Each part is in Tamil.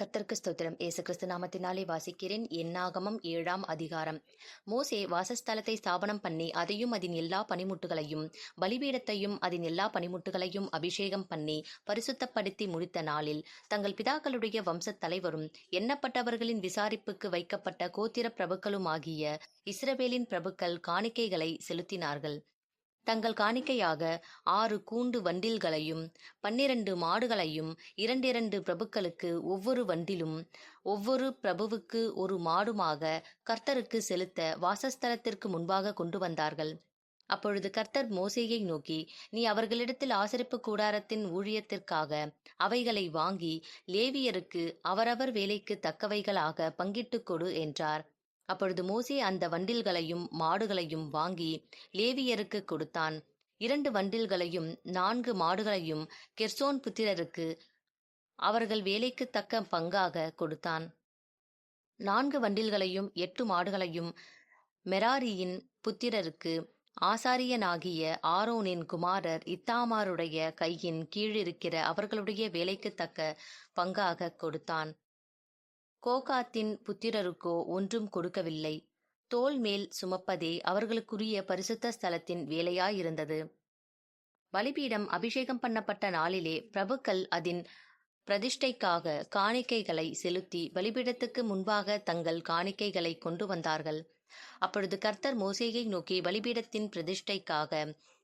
கர்த்தருக்கு ஸ்தோத்திரம். இயேசு கிறிஸ்து நாமத்தினாலே வாசிக்கிறேன். என்னாகமம் ஏழாம் அதிகாரம். மோசே வாசஸ்தலத்தை ஸ்தாபனம் பண்ணி அதையும் அதன் எல்லா பனிமுட்டுகளையும் பலிபீடத்தையும் அதன் எல்லா பனிமுட்டுகளையும் அபிஷேகம் பண்ணி பரிசுத்தப்படுத்தி முடித்த நாளில் தங்கள் பிதாக்களுடைய வம்சத் தலைவரும் எண்ணப்பட்டவர்களின் விசாரிப்புக்கு வைக்கப்பட்ட கோத்திர பிரபுக்களுமாகிய இஸ்ரவேலின் பிரபுக்கள் காணிக்கைகளை செலுத்தினார்கள். தங்கள் காணிக்கையாக ஆறு கூண்டு வண்டில்களையும் பன்னிரண்டு மாடுகளையும் இரண்டிரண்டு பிரபுக்களுக்கு ஒவ்வொரு வண்டிலும் ஒவ்வொரு பிரபுவுக்கு ஒரு மாடுமாக கர்த்தருக்கு செலுத்த வாசஸ்தலத்திற்கு முன்பாக கொண்டு வந்தார்கள். அப்பொழுது கர்த்தர் மோசேயை நோக்கி நீ அவர்களிடத்தில் ஆசரிப்பு கூடாரத்தின் ஊழியத்திற்காக அவைகளை வாங்கி லேவியருக்கு அவரவர் வேலைக்கு தக்கவைகளாக பங்கிட்டுக் கொடு என்றார். அப்பொழுது மோசே அந்த வண்டில்களையும் மாடுகளையும் வாங்கி லேவியருக்கு கொடுத்தான். இரண்டு வண்டில்களையும் நான்கு மாடுகளையும் கெர்சோன் புத்திரருக்கு அவர்கள் வேலைக்கு தக்க பங்காக கொடுத்தான். நான்கு வண்டில்களையும் எட்டு மாடுகளையும் மெராரியின் புத்திரருக்கு ஆசாரியனாகிய ஆரோனின் குமாரர் இத்தாமாருடைய கையின் கீழிருக்கிற அவர்களுடைய வேலைக்கு தக்க பங்காக கொடுத்தான். கோகாத்தின் புத்திரருக்கோ ஒன்றும் கொடுக்கவில்லை. தோல் மேல் சுமப்பதே அவர்களுக்குரிய பரிசுத்த ஸ்தலத்தின் வேலையாயிருந்தது. பலிபீடம் அபிஷேகம் பண்ணப்பட்ட நாளிலே பிரபுக்கள் அதன் பிரதிஷ்டைக்காக காணிக்கைகளை செலுத்தி பலிபீடத்துக்கு முன்பாக தங்கள் காணிக்கைகளை கொண்டு வந்தார்கள். அப்பொழுது கர்த்தர் மோசேயை நோக்கி பலிபீடத்தின் பிரதிஷ்டைக்காக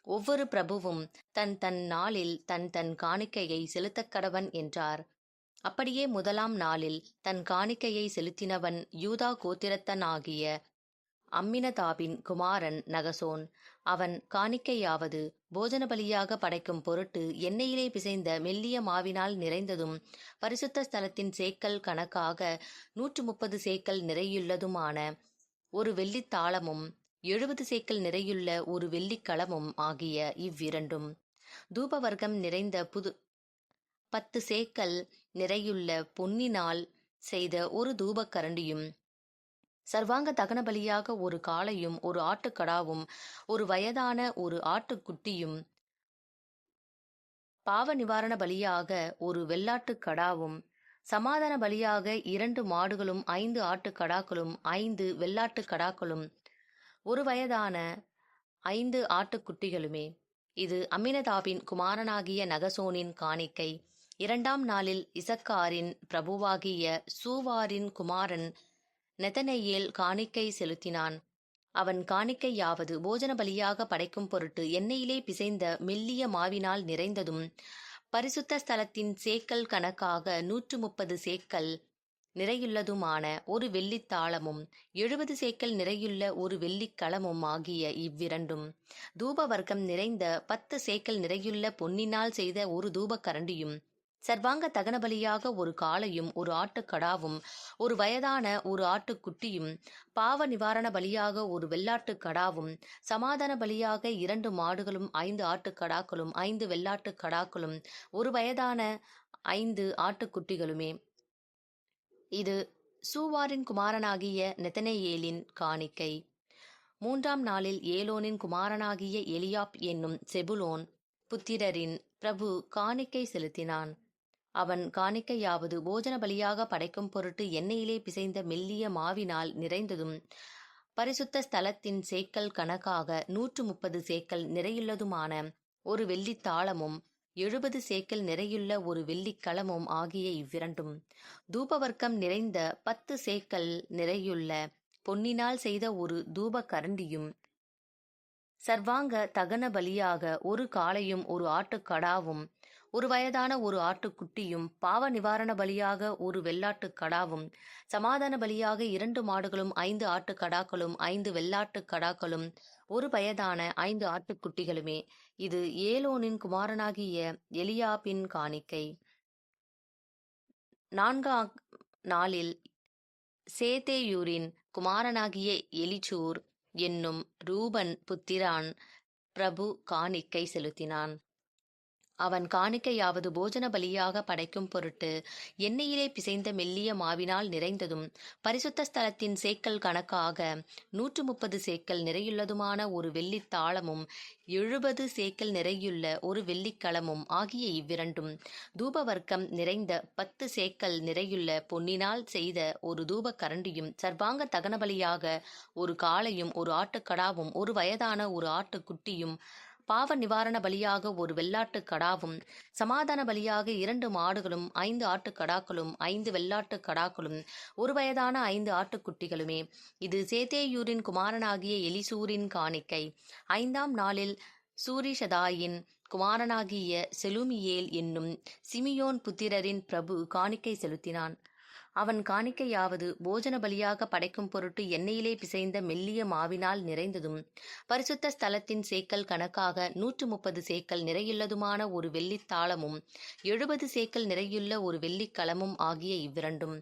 ஒவ்வொரு பிரபுவும் தன் தன் நாளில் தன் தன் காணிக்கையை செலுத்தக் கடவன் என்றார். அப்படியே முதலாம் நாளில் தன் காணிக்கையை செலுத்தினவன் யூதா கோத்திரத்தனாகிய அம்மினதாபின் குமாரன் நகசோன். அவன் காணிக்கையாவது போஜன பலியாக படைக்கும் பொருட்டு எண்ணெயிலே பிசைந்த மெல்லிய மாவினால் நிறைந்ததும் பரிசுத்த ஸ்தலத்தின் சேக்கல் கணக்காக நூற்று முப்பது சேக்கல் நிறையுள்ளதுமான ஒரு வெள்ளித்தாளமும் எழுபது சேக்கல் நிறையுள்ள ஒரு வெள்ளிக்களமும் ஆகிய இவ்விரண்டும். தூபவர்க்கம் நிறைந்த புது பத்து சேக்கல் நிறையுள்ள பொன்னினால் செய்த ஒரு தூபக்கரண்டியும் சர்வாங்க தகன பலியாக ஒரு காளையும் ஒரு ஆட்டுக்கடாவும் ஒரு வயதான ஒரு ஆட்டுக்குட்டியும் பாவ நிவாரண பலியாக ஒரு வெள்ளாட்டுக் கடாவும் சமாதான பலியாக இரண்டு மாடுகளும் ஐந்து ஆட்டுக்கடாக்களும் ஐந்து வெள்ளாட்டுக்கடாக்களும் ஒரு வயதான ஐந்து ஆட்டுக்குட்டிகளுமே இது அமினதாபின் குமாரனாகிய நகசோனின் காணிக்கை. இரண்டாம் நாளில் இசக்காரின் பிரபுவாகிய சூவாரின் குமாரன் நெதனையேல் காணிக்கை செலுத்தினான். அவன் காணிக்கையாவது போஜன பலியாக படைக்கும் பொருட்டு எண்ணெயிலே பிசைந்த மெல்லிய மாவினால் நிறைந்ததும் பரிசுத்த ஸ்தலத்தின் சேக்கல் கணக்காக நூற்று முப்பது சேக்கல் நிறையுள்ளதுமான ஒரு வெள்ளித்தாளமும் எழுபது சேக்கல் நிறையுள்ள ஒரு வெள்ளிக்களமும் ஆகிய இவ்விரண்டும் தூப வர்க்கம் நிறைந்த பத்து சேக்கல் நிறையுள்ள பொன்னினால் செய்த ஒரு தூபக்கரண்டியும் சர்வாங்க தகன பலியாக ஒரு காளையும் ஒரு ஆட்டுக்கடாவும் ஒரு வயதான ஒரு ஆட்டுக்குட்டியும் பாவ நிவாரண பலியாக ஒரு வெள்ளாட்டு கடாவும் சமாதான பலியாக இரண்டு மாடுகளும் ஐந்து ஆட்டுக்கடாக்களும் ஐந்து வெள்ளாட்டுக் கடாக்களும் ஒரு வயதான ஐந்து ஆட்டுக்குட்டிகளுமே இது சூவாரின் குமாரனாகிய நெத்தனேயேலின் காணிக்கை. மூன்றாம் நாளில் ஏலோனின் குமாரனாகிய எலியாப் என்னும் செபுலோன் புத்திரரின் பிரபு காணிக்கை செலுத்தினான். அவன் காணிக்கையாவது போஜன பலியாக படைக்கும் பொருட்டு எண்ணெயிலே பிசைந்த மெல்லிய மாவினால் நிறைந்ததும் பரிசுத்த ஸ்தலத்தின் சேக்கல் கணக்காக நூற்று முப்பது சேக்கல் நிறையுள்ளதுமான ஒரு வெள்ளித்தாளமும் எழுபது சேக்கல் நிறையுள்ள ஒரு வெள்ளிக்களமும் ஆகிய இவ்விரண்டும். தூபவர்க்கம் நிறைந்த பத்து சேக்கல் நிறையுள்ள பொன்னினால் செய்த ஒரு தூப கரண்டியும் சர்வாங்க தகன பலியாக ஒரு காளையும் ஒரு ஆட்டுக்கடாவும் ஒரு வயதான ஒரு ஆட்டுக்குட்டியும் பாவ நிவாரண பலியாக ஒரு வெள்ளாட்டுக் கடாவும் சமாதான பலியாக இரண்டு மாடுகளும் ஐந்து ஆட்டுக்கடாக்களும் ஐந்து வெள்ளாட்டுக் கடாக்களும் ஒரு வயதான ஐந்து ஆட்டுக்குட்டிகளுமே. இது ஏலோனின் குமாரனாகிய எலியாபின் காணிக்கை. நான்காம் நாளில் சேத்தேயூரின் குமாரனாகிய எலிச்சூர் என்னும் ரூபன் புத்திரான் பிரபு காணிக்கை செலுத்தினான். அவன் காணிக்கையாவது போஜன பலியாக படைக்கும் பொருட்டு எண்ணெயிலே பிசைந்த மெல்லிய மாவினால் நிறைந்ததும் பரிசுத்த ஸ்தலத்தின் சேக்கல் கணக்காக நூற்று முப்பது சேக்கல் நிறையுள்ளதுமான ஒரு வெள்ளித் தாளமும் எழுபது சேக்கல் நிறையுள்ள ஒரு வெள்ளிக்களமும் ஆகிய இவ்விரண்டும் தூபவர்க்கம் நிறைந்த பத்து சேக்கல் நிறையுள்ள பொன்னினால் செய்த ஒரு தூப கரண்டியும் சர்வாங்க தகனபலியாக ஒரு காளையும் ஒரு ஆட்டுக்கடாவும் ஒரு வயதான ஒரு ஆட்டுக்குட்டியும் பாவ நிவாரண பலியாக ஒரு வெள்ளாட்டுக் கடாவும் சமாதான பலியாக இரண்டு மாடுகளும் ஐந்து ஆட்டுக்கடாக்களும் ஐந்து வெள்ளாட்டுக் கடாக்களும் ஒரு வயதான ஐந்து ஆட்டுக்குட்டிகளுமே இது சேத்தேயூரின் குமாரனாகிய எலிசூரின் காணிக்கை. ஐந்தாம் நாளில் சூரிஷதாயின் குமாரனாகிய செலுமியேல் என்னும் சிமியோன் புத்திரரின் பிரபு காணிக்கை செலுத்தினான். அவன் காணிக்கையாவது போஜன பலியாக படைக்கும் பொருட்டு எண்ணெயிலே பிசைந்த மெல்லிய மாவினால் நிறைந்ததும் பரிசுத்த ஸ்தலத்தின் சேக்கல் கணக்காக நூற்று முப்பது சேக்கல் நிறையுள்ளதுமான ஒரு வெள்ளித் தாளமும் எழுபது சேக்கல் நிறையுள்ள ஒரு வெள்ளிக்கலமும் ஆகிய இவ்விரண்டும்.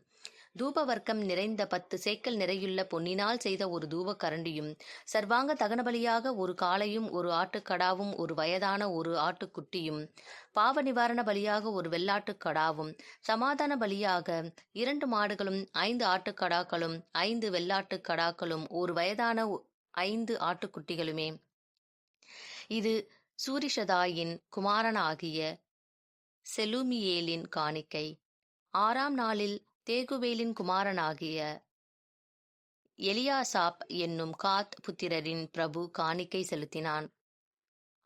தூபவர்க்கம் நிறைந்த பத்து சேக்கல் நிறையுள்ள பொன்னினால் செய்த ஒரு தூப கரண்டியும் சர்வாங்க தகனபலியாக ஒரு காளையும் ஒரு ஆட்டுக்கடாவும் ஒரு வயதான ஒரு ஆட்டுக்குட்டியும் பாவ நிவாரண பலியாக ஒரு வெள்ளாட்டுக்கடாவும் சமாதான பலியாக இரண்டு மாடுகளும் ஐந்து ஆட்டுக்கடாக்களும் ஐந்து வெள்ளாட்டுக் கடாக்களும் ஒரு வயதான ஒ- ஐந்து ஆட்டுக்குட்டிகளுமே. இது சூரிஷதாயின் குமாரனாகிய செலுமியேலின் காணிக்கை. ஆறாம் நாளில் தேகுவேலின் குமாரனாகிய எலியாசாப் என்னும் காத் புத்திரரின் பிரபு காணிக்கை செலுத்தினான்.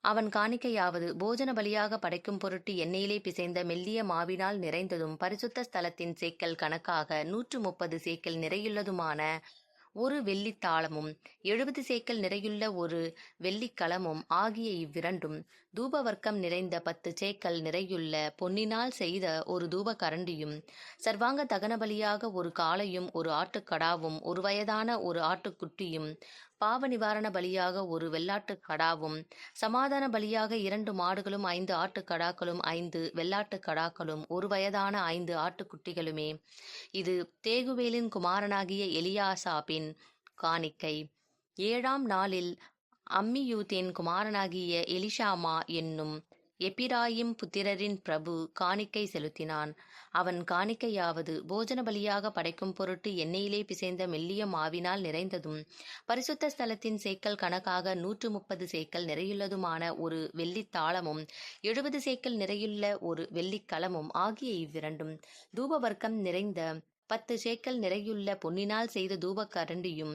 அவன் காணிக்கையாவது போஜன பலியாக படைக்கும் பொருட்டு எண்ணெயிலே பிசைந்த மெல்லிய மாவினால் நிறைந்ததும் பரிசுத்த ஸ்தலத்தின் சேக்கல் கணக்காக நூற்று முப்பது சேக்கல் நிறையுள்ளதுமான ஒரு வெள்ளித்தாளமும் எழுபது சேக்கல் நிறையுள்ள ஒரு வெள்ளிக்கலமும் ஆகிய இவ்விரண்டும் தூபவர்க்கம் நிறைந்த பத்து சேக்கல் நிறையுள்ள பொன்னினால் செய்த ஒரு தூப கரண்டியும் சர்வாங்க தகனபலியாக ஒரு காளையும் ஒரு ஆட்டுக்கடாவும் ஒரு வயதான ஒரு ஆட்டுக்குட்டியும் பாவ நிவாரண பலியாக ஒரு வெள்ளாட்டு கடாவும் சமாதான பலியாக இரண்டு மாடுகளும் ஐந்து ஆட்டுக்கடாக்களும் ஐந்து வெள்ளாட்டு கடாக்களும் ஒரு வயதான ஐந்து ஆட்டுக்குட்டிகளுமே. இது தேகுவேலின் குமாரனாகிய எலியாசாபின் காணிக்கை. ஏழாம் நாளில் அம்மியூத்தின் குமாரனாகிய எலிஷாமா என்னும் எப்பிராயிம் புத்திரரின் பிரபு காணிக்கை செலுத்தினான். அவன் காணிக்கையாவது போஜன பலியாக படைக்கும் பொருட்டு எண்ணெயிலே பிசைந்த மெல்லிய மாவினால் நிறைந்ததும் பரிசுத்த ஸ்தலத்தின் சேக்கல் கணக்காக நூற்று முப்பது சேக்கல் நிறையுள்ளதுமான ஒரு வெள்ளித்தாளமும் எழுபது சேக்கல் நிறையுள்ள ஒரு வெள்ளிக்கலமும் ஆகிய இவ்விரண்டும் தூபவர்க்கம் நிறைந்த பத்து சேக்கல் நிறையுள்ள பொன்னினால் செய்த தூபக் கரண்டியும்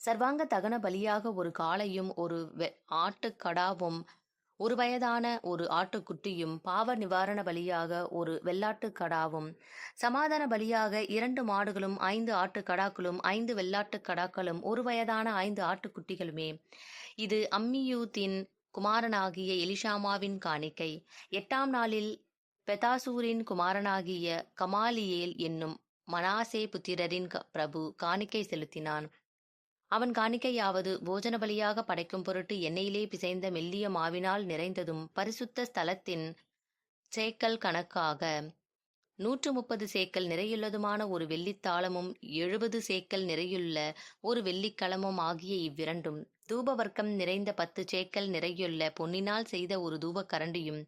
சர்வாங்க தகன பலியாக ஒரு காளையும் ஒரு வெ- ஆட்டுக்கடாவும் ஒரு வயதான ஒரு ஆட்டுக்குட்டியும் பாவ நிவாரண பலியாக ஒரு வெள்ளாட்டுக் கடாவும் சமாதான பலியாக இரண்டு மாடுகளும் ஐந்து ஆட்டுக்கடாக்களும் ஐந்து வெள்ளாட்டுக் கடாக்களும் ஒரு வயதான ஐந்து ஆட்டுக்குட்டிகளுமே இது அம்மியூத்தின் குமாரனாகிய எலிஷாமாவின் காணிக்கை. எட்டாம் நாளில் பெதாசூரின் குமாரனாகிய கமாலியேல் என்னும் மனாசே புத்திரரின் க- பிரபு காணிக்கை செலுத்தினான். அவன் காணிக்கையாவது போஜன பலியாக படைக்கும் பொருட்டு எண்ணெயிலே பிசைந்த மெல்லிய மாவினால் நிறைந்ததும் பரிசுத்த ஸ்தலத்தின் சேக்கல் கணக்காக. நூற்று முப்பது சேக்கல் நிறையுள்ளதுமான ஒரு வெள்ளித்தாளமும் எழுபது சேக்கல் நிறையுள்ள ஒரு வெள்ளிக்கலமும் ஆகிய இவ்விரண்டும். தூபவர்க்கம் நிறைந்த பத்து சேக்கல் நிறையுள்ள பொன்னினால் செய்த ஒரு தூபக்கரண்டியும்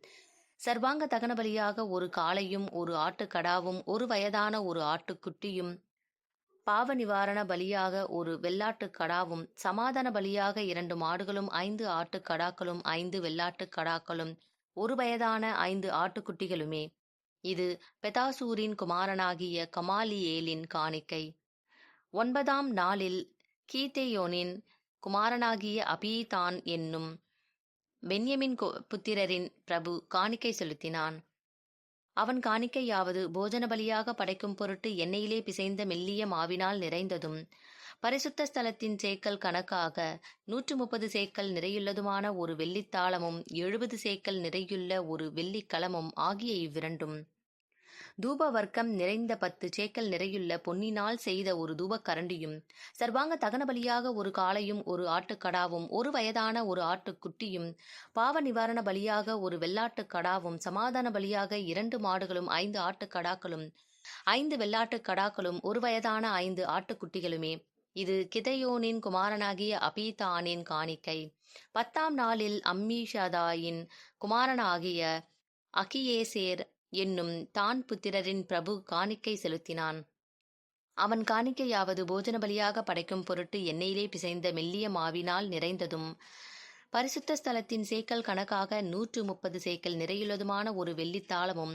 சர்வாங்க தகன பலியாக ஒரு காளையும் ஒரு ஆட்டுக்கடாவும் ஒரு வயதான ஒரு ஆட்டுக்குட்டியும் பாவ நிவாரண பலியாக ஒரு வெள்ளாட்டுக் கடாவும் சமாதான பலியாக இரண்டு மாடுகளும் ஐந்து ஆட்டுக்கடாக்களும் ஐந்து வெள்ளாட்டுக் கடாக்களும் ஒரு வயதான ஐந்து ஆட்டுக்குட்டிகளுமே. இது பெதாசூரின் குமாரனாகிய கமாலியேலின் காணிக்கை. ஒன்பதாம் நாளில் கீத்தேயோனின் குமாரனாகிய அபீதான் என்னும் பென்யமின் கு- புத்திரரின் பிரபு காணிக்கை செலுத்தினான். அவன் காணிக்கையாவது போஜன பலியாக படைக்கும் பொருட்டு எண்ணெயிலே பிசைந்த மெல்லிய மாவினால் நிறைந்ததும். பரிசுத்த ஸ்தலத்தின் சேக்கல் கணக்காக நூற்று முப்பது சேக்கல் நிறையுள்ளதுமான ஒரு வெள்ளித்தாளமும் எழுபது சேக்கல் நிறையுள்ள ஒரு வெள்ளிக்கலமும் ஆகிய இவ்விரண்டும். தூப வர்க்கம் நிறைந்த பத்து சேக்கல் நிறையுள்ள பொன்னினால் செய்த ஒரு தூபக் கரண்டியும் சர்வாங்க தகன ஒரு காளையும் ஒரு ஆட்டுக்கடாவும் ஒரு வயதான ஒரு ஆட்டுக்குட்டியும் பாவ நிவாரண பலியாக ஒரு வெள்ளாட்டுக் கடாவும் சமாதான பலியாக இரண்டு மாடுகளும் ஐந்து ஆட்டுக்கடாக்களும் ஐந்து வெள்ளாட்டுக் கடாக்களும் ஒரு வயதான ஐந்து ஆட்டுக்குட்டிகளுமே இது கிதையோனின் குமாரனாகிய அபீதானின் காணிக்கை. பத்தாம் நாளில் அம்மீஷதாயின் குமாரனாகிய அகியேசேர் என்னும் தான் புத்திரரின் பிரபு காணிக்கை செலுத்தினான். அவன் காணிக்கையாவது போஜன பலியாக படைக்கும் பொருட்டு எண்ணெயிலே பிசைந்த மெல்லிய மாவினால் நிறைந்ததும் பரிசுத்த ஸ்தலத்தின் சேக்கல் கணக்காக நூற்று முப்பது சேக்கல் நிறையுள்ளதுமான ஒரு வெள்ளித்தாளமும்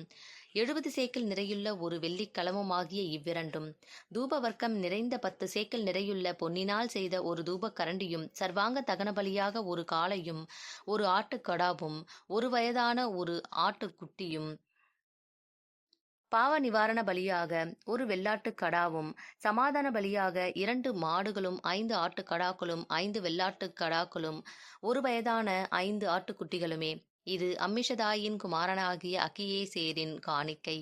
எழுபது சேக்கல் நிறையுள்ள ஒரு வெள்ளிக்கலமுமாகிய இவ்விரண்டும் தூபவர்க்கம் நிறைந்த பத்து சேக்கல் நிறையுள்ள பொன்னினால் செய்த ஒரு தூபக்கரண்டியும் சர்வாங்க தகன பலியாக ஒரு காளையும் ஒரு ஆட்டுக்கடாவும் ஒரு வயதான ஒரு ஆட்டுக்குட்டியும் பாவ நிவாரண பலியாக ஒரு வெள்ளாட்டுக் கடாவும் சமாதான பலியாக இரண்டு மாடுகளும் ஐந்து ஆட்டுக்கடாக்களும் ஐந்து வெள்ளாட்டுக் கடாக்களும் ஒரு வயதான ஐந்து ஆட்டுக்குட்டிகளுமே இது அம்மிஷதாயின் குமாரனாகிய அகியேசேரின் காணிக்கை.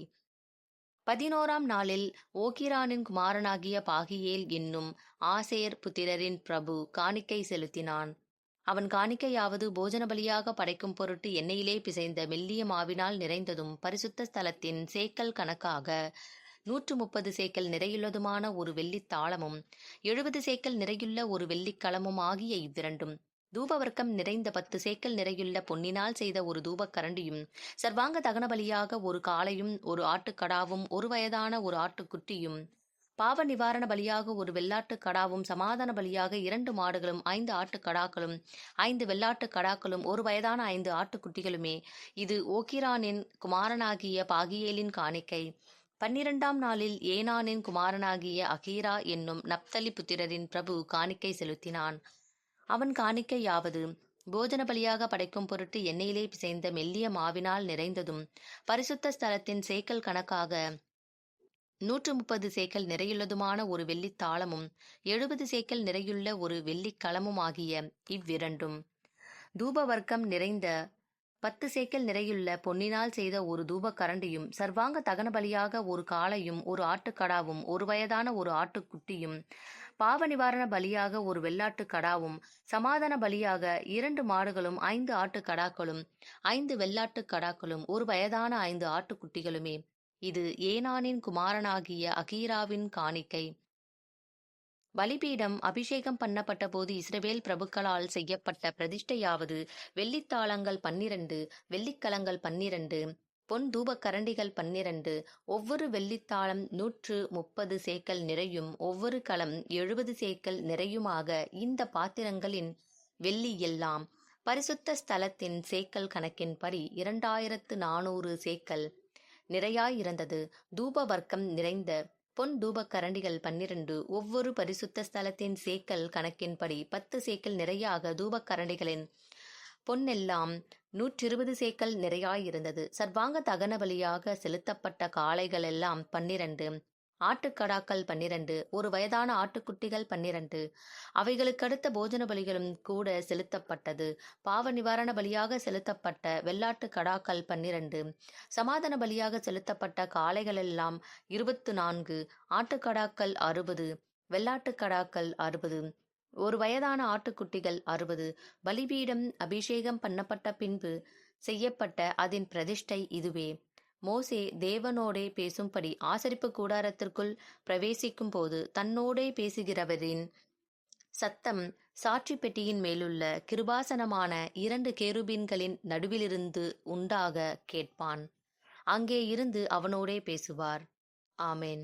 பதினோராம் நாளில் ஓகிரானின் குமாரனாகிய பாகியேல் என்னும் ஆசேர் புத்திரரின் பிரபு காணிக்கை செலுத்தினான். அவன் காணிக்கையாவது போஜன பலியாக படைக்கும் பொருட்டு எண்ணெயிலே பிசைந்த மெல்லிய மாவினால் நிறைந்ததும் பரிசுத்த ஸ்தலத்தின் சேக்கல் கணக்காக நூற்று முப்பது சேக்கல் நிறையுள்ளதுமான ஒரு வெள்ளித் தாளமும் எழுபது சேக்கல் நிறையுள்ள ஒரு வெள்ளிக்கலமும் ஆகிய இவ்விரண்டும். தூபவர்க்கம் நிறைந்த பத்து சேக்கல் நிறையுள்ள பொன்னினால் செய்த ஒரு தூபக்கரண்டியும் சர்வாங்க தகனபலியாக ஒரு காளையும் ஒரு ஆட்டுக்கடாவும் ஒரு வயதான ஒரு ஆட்டுக்குட்டியும் பாவ நிவாரண பலியாக ஒரு வெள்ளாட்டு கடாவும் சமாதான பலியாக இரண்டு மாடுகளும் ஐந்து ஆட்டுக்கடாக்களும் ஐந்து வெள்ளாட்டு கடாக்களும் ஒரு வயதான ஐந்து ஆட்டுக்குட்டிகளுமே இது ஓகிரானின் குமாரனாகிய பாகியேலின் காணிக்கை. பன்னிரண்டாம் நாளில் ஏனானின் குமாரனாகிய அகீரா என்னும் நப்தலி புத்திரரின் பிரபு காணிக்கை செலுத்தினான். அவன் காணிக்கையாவது போஜன பலியாக படைக்கும் பொருட்டு எண்ணெயிலே பிசைந்த மெல்லிய மாவினால் நிறைந்ததும் பரிசுத்த ஸ்தலத்தின் சேக்கல் கணக்காக நூற்று முப்பது சேக்கல் நிறையுள்ளதுமான ஒரு வெள்ளித்தாளமும் எழுபது சேக்கல் நிறையுள்ள ஒரு வெள்ளிக் களமுமாகிய இவ்விரண்டும். தூபவர்க்கம் நிறைந்த பத்து சேக்கல் நிறையுள்ள பொன்னினால் செய்த ஒரு தூப கரண்டியும் சர்வாங்க தகனபலியாக ஒரு காளையும் ஒரு ஆட்டுக்கடாவும் ஒரு வயதான ஒரு ஆட்டுக்குட்டியும் பாவ நிவாரண பலியாக ஒரு வெள்ளாட்டு கடாவும் சமாதான பலியாக இரண்டு மாடுகளும் ஐந்து ஆட்டுக்கடாக்களும் ஐந்து வெள்ளாட்டு கடாக்களும் ஒரு வயதான ஐந்து ஆட்டுக்குட்டிகளுமே. இது ஏனானின் குமாரனாகிய அகீராவின் காணிக்கை. பலிபீடம் அபிஷேகம் பண்ணப்பட்ட போது இஸ்ரவேல் பிரபுக்களால் செய்யப்பட்ட பிரதிஷ்டையாவது வெள்ளித்தாளங்கள் பன்னிரண்டு வெள்ளிக்கலங்கள் பன்னிரண்டு பொன் தூபக்கரண்டிகள் பன்னிரண்டு ஒவ்வொரு வெள்ளித்தாளம் நூற்று முப்பது சேக்கல் நிறையும் ஒவ்வொரு களம் எழுபது சேக்கல் நிறையுமாக இந்த பாத்திரங்களின் வெள்ளி எல்லாம். பரிசுத்த ஸ்தலத்தின் சேக்கல் கணக்கின்படி இரண்டாயிரத்து நானூறு சேக்கல். நிறையாயிருந்தது. தூப வர்க்கம் நிறைந்த பொன் தூபக் கரண்டிகள் பன்னிரண்டு ஒவ்வொரு பரிசுத்த ஸ்தலத்தின் சேக்கல் கணக்கின்படி பத்து சேக்கல் நிறையாக தூபக் கரண்டிகளின் பொன்னெல்லாம் நூற்றிருபது சேக்கல் நிறையாயிருந்தது. சர்வாங்க தகன வழியாக செலுத்தப்பட்ட காளைகள் எல்லாம் பன்னிரண்டு. ஆட்டுக்கடாக்கள் பன்னிரண்டு ஒரு வயதான ஆட்டுக்குட்டிகள் பன்னிரண்டு. அவைகளுக்கடுத்த போஜன பலிகளும் கூட செலுத்தப்பட்டது. பாவ நிவாரண பலியாக செலுத்தப்பட்ட வெள்ளாட்டு கடாக்கள் பன்னிரண்டு. சமாதான பலியாக செலுத்தப்பட்ட காளைகளெல்லாம் இருபத்து நான்கு ஆட்டுக்கடாக்கள் அறுபது வெள்ளாட்டுக்கடாக்கள் அறுபது. ஒரு வயதான ஆட்டுக்குட்டிகள் அறுபது. பலிபீடம் அபிஷேகம் பண்ணப்பட்ட பின்பு செய்யப்பட்ட அதன் பிரதிஷ்டை இதுவே. மோசே தேவனோடே பேசும்படி ஆசரிப்பு கூடாரத்திற்குள் பிரவேசிக்கும் போது தன்னோடே பேசுகிறவரின் சத்தம் சாட்சி பெட்டியின் மேலுள்ள கிருபாசனமான இரண்டு கேருபீன்களின் நடுவிலிருந்து உண்டாக கேட்பான். அங்கே இருந்து அவனோடே பேசுவார். ஆமேன்.